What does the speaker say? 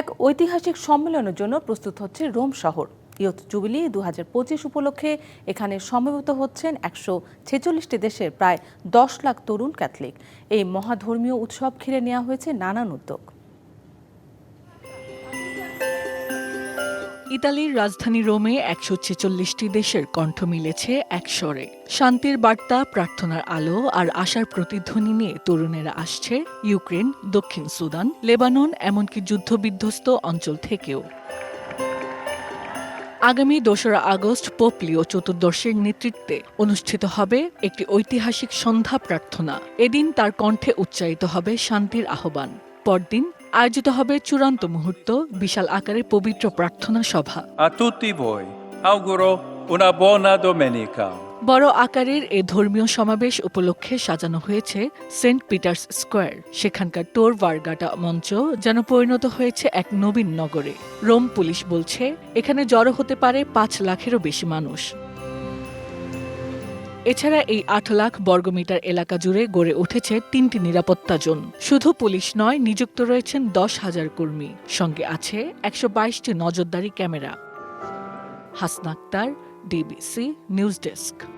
এক ঐতিহাসিক সম্মেলনের জন্য প্রস্তুত হচ্ছে রোম শহর। ইয়ুথ জুবিলি দু হাজার পঁচিশ উপলক্ষে এখানে সমবেত হচ্ছেন একশো ছেচল্লিশটি দেশের প্রায় দশ লাখ তরুণ ক্যাথলিক। এই মহাধর্মীয় উৎসব ঘিরে নেওয়া হয়েছে নানান উদ্যোগ। ইতালির রাজধানী রোমে একশো ছেচল্লিশটি দেশের কণ্ঠ মিলেছে এক স্বরে। শান্তির বার্তা, প্রার্থনার আলো আর আশার প্রতিধ্বনি নিয়ে তরুণেরা আসছে ইউক্রেন, দক্ষিণ সুদান, লেবানন, এমনকি যুদ্ধবিধ্বস্ত অঞ্চল থেকেও। আগামী দোসরা আগস্ট পোপ লিও চতুর্দশের নেতৃত্বে অনুষ্ঠিত হবে একটি ঐতিহাসিক সন্ধ্যা প্রার্থনা। এদিন তার কণ্ঠে উচ্চারিত হবে শান্তির আহ্বান। পরদিন আয়োজিত হবে চূড়ান্ত মুহূর্ত বিশাল আকারে পবিত্র প্রার্থনা সভা. বড় আকারের এ ধর্মীয় সমাবেশ উপলক্ষে সাজানো হয়েছে সেন্ট পিটার্স স্কোয়ার। সেখানকার টোর ভার্গাটা মঞ্চ যেন পরিণত হয়েছে এক নবীন নগরে। রোম পুলিশ বলছে এখানে জড়ো হতে পারে পাঁচ লাখেরও বেশি মানুষ। এছাড়া এই আট লাখ বর্গমিটার এলাকা জুড়ে গড়ে উঠেছে তিনটি নিরাপত্তা জোন। শুধু পুলিশ নয়, নিযুক্ত রয়েছেন দশ হাজার কর্মী। সঙ্গে আছে একশো বাইশটি নজরদারি camera. Hasnaakhtar DBC news desk.